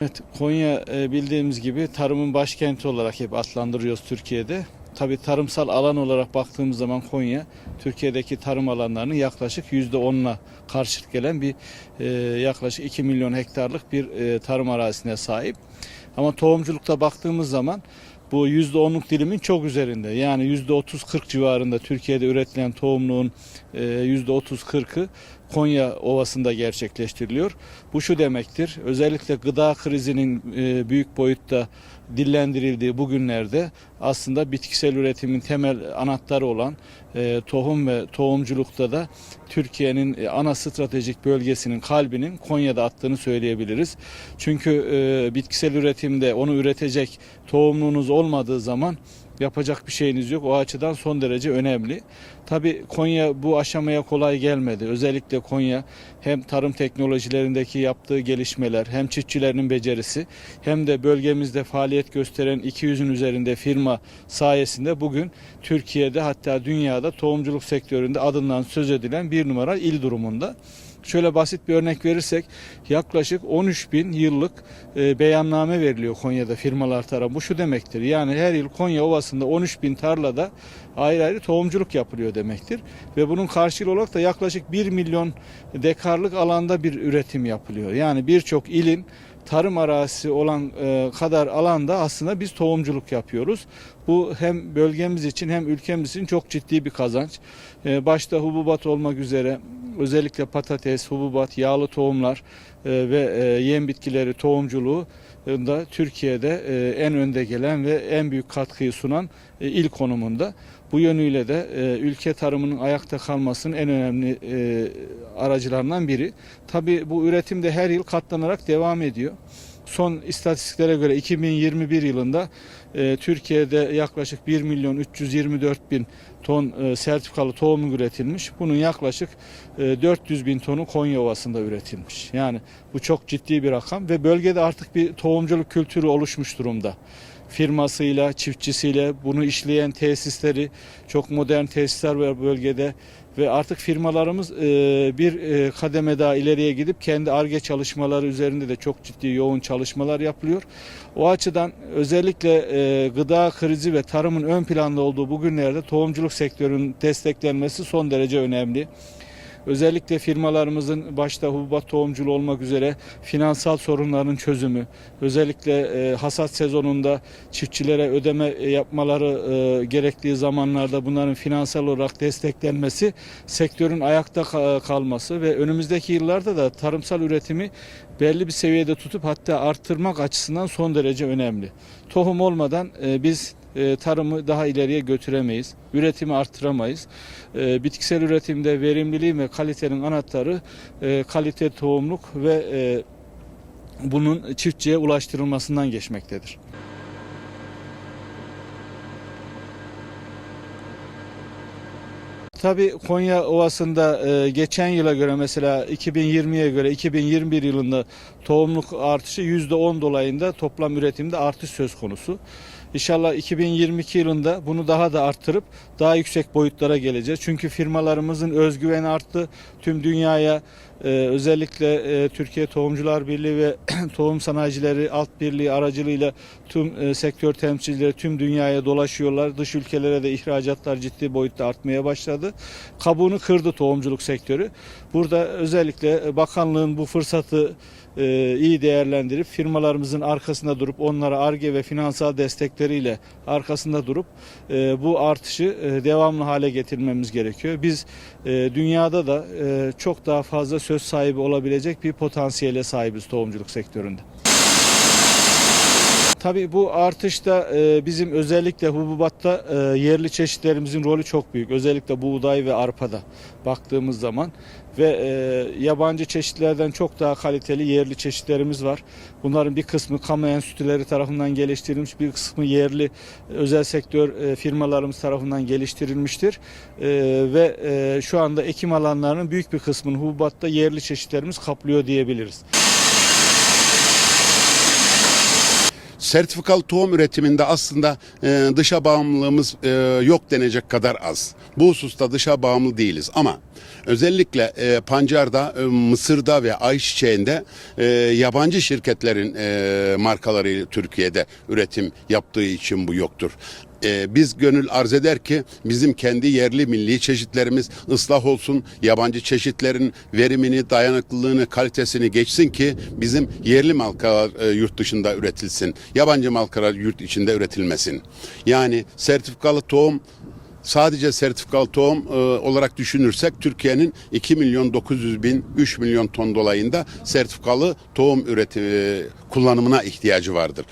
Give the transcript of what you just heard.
Evet, Konya e, bildiğimiz gibi tarımın başkenti olarak hep adlandırıyoruz Türkiye'de. Tabii tarımsal alan olarak baktığımız zaman Konya Türkiye'deki tarım alanlarının yaklaşık %10'una karşılık gelen bir e, yaklaşık 2 milyon hektarlık bir e, tarım arazisine sahip. Ama tohumculukta baktığımız zaman bu %10'luk dilimin çok üzerinde. Yani %30-40 civarında Türkiye'de üretilen tohumluğun e, %30-40'ı Konya Ovası'nda gerçekleştiriliyor. Bu şu demektir. Özellikle gıda krizinin e, büyük boyutta dillendirildiği bugünlerde aslında bitkisel üretimin temel anahtarı olan e, tohum ve tohumculukta da Türkiye'nin e, ana stratejik bölgesinin kalbinin Konya'da attığını söyleyebiliriz. Çünkü e, bitkisel üretimde onu üretecek tohumluğunuz olmadığı zaman yapacak bir şeyiniz yok. O açıdan son derece önemli. Tabii Konya bu aşamaya kolay gelmedi. Özellikle Konya hem tarım teknolojilerindeki yaptığı gelişmeler, hem çiftçilerinin becerisi, hem de bölgemizde faaliyet gösteren 200'ün üzerinde firma sayesinde bugün Türkiye'de hatta dünyada tohumculuk sektöründe adından söz edilen bir numara il durumunda. Şöyle basit bir örnek verirsek yaklaşık 13 bin yıllık e, beyanname veriliyor Konya'da firmalar tarafından. Bu şu demektir yani her yıl Konya Ovası'nda 13 bin tarlada ayrı ayrı tohumculuk yapılıyor demektir. Ve bunun karşılığı olarak da yaklaşık 1 milyon dekarlık alanda bir üretim yapılıyor. Yani birçok ilin tarım arazisi olan e, kadar alanda aslında biz tohumculuk yapıyoruz. Bu hem bölgemiz için hem ülkemiz için çok ciddi bir kazanç. E, başta hububat olmak üzere özellikle patates, hububat, yağlı tohumlar e, ve yem bitkileri tohumculuğu da Türkiye'de e, en önde gelen ve en büyük katkıyı sunan e, il konumunda. Bu yönüyle de e, ülke tarımının ayakta kalmasının en önemli aracılarından biri. Tabii bu üretim de her yıl katlanarak devam ediyor. Son istatistiklere göre 2021 yılında Türkiye'de yaklaşık 1 milyon 324 bin ton e, sertifikalı tohum üretilmiş. Bunun yaklaşık e, 400 bin tonu Konya Ovası'nda üretilmiş. Yani bu çok ciddi bir rakam ve bölgede artık bir tohumculuk kültürü oluşmuş durumda firmasıyla, çiftçisiyle bunu işleyen tesisleri, çok modern tesisler var bölgede ve artık firmalarımız e, bir e, kademe daha ileriye gidip kendi ARGE çalışmaları üzerinde de çok ciddi yoğun çalışmalar yapılıyor. O açıdan özellikle e, gıda krizi ve tarımın ön planda olduğu bu günlerde tohumculuk sektörünün desteklenmesi son derece önemli. Özellikle firmalarımızın başta hububat tohumculuğu olmak üzere finansal sorunların çözümü, özellikle e, hasat sezonunda çiftçilere ödeme yapmaları e, gerektiği zamanlarda bunların finansal olarak desteklenmesi, sektörün ayakta ka- kalması ve önümüzdeki yıllarda da tarımsal üretimi belli bir seviyede tutup hatta arttırmak açısından son derece önemli. Tohum olmadan e, biz e, tarımı daha ileriye götüremeyiz. Üretimi arttıramayız. E, Bitkisel üretimde verimliliğin ve kalitenin anahtarı e, kalite tohumluk ve e, bunun çiftçiye ulaştırılmasından geçmektedir. Tabii Konya Ovası'nda e, geçen yıla göre mesela 2020'ye göre 2021 yılında tohumluk artışı %10 dolayında toplam üretimde artış söz konusu. İnşallah 2022 yılında bunu daha da arttırıp daha yüksek boyutlara geleceğiz. Çünkü firmalarımızın özgüveni arttı. Tüm dünyaya e, özellikle e, Türkiye Tohumcular Birliği ve Tohum Sanayicileri Alt Birliği aracılığıyla tüm e, sektör temsilcileri tüm dünyaya dolaşıyorlar. Dış ülkelere de ihracatlar ciddi boyutta artmaya başladı. Kabuğunu kırdı tohumculuk sektörü. Burada özellikle bakanlığın bu fırsatı e, iyi değerlendirip firmalarımızın arkasında durup onlara ARGE ve finansal destekleriyle arkasında durup e, bu artışı e, devamlı hale getirmemiz gerekiyor. Biz e, dünyada da e, çok daha fazla söz sahibi olabilecek bir potansiyele sahibiz tohumculuk sektöründe. Tabii bu artışta e, bizim özellikle hububatta e, yerli çeşitlerimizin rolü çok büyük. Özellikle buğday ve arpada baktığımız zaman ve e, yabancı çeşitlerden çok daha kaliteli yerli çeşitlerimiz var. Bunların bir kısmı kamu enstitüleri tarafından geliştirilmiş, bir kısmı yerli özel sektör firmalarımız tarafından geliştirilmiştir. Ve şu anda ekim alanlarının büyük bir kısmını hububatta yerli çeşitlerimiz kaplıyor diyebiliriz. Sertifikalı tohum üretiminde aslında e, dışa bağımlılığımız e, yok denecek kadar az. Bu hususta dışa bağımlı değiliz ama özellikle e, pancarda, e, mısırda ve ayçiçeğinde e, yabancı şirketlerin e, markaları Türkiye'de üretim yaptığı için bu yoktur. E, biz gönül arz eder ki bizim kendi yerli milli çeşitlerimiz ıslah olsun, yabancı çeşitlerin verimini, dayanıklılığını, kalitesini geçsin ki bizim yerli markalar e, yurt dışında üretilsin. Yabancı markalar yurt içinde üretilmesin. Yani sertifikalı tohum sadece sertifikalı tohum e, olarak düşünürsek Türkiye'nin 2 milyon 900 bin 3 milyon ton dolayında sertifikalı tohum üretimi kullanımına ihtiyacı vardır.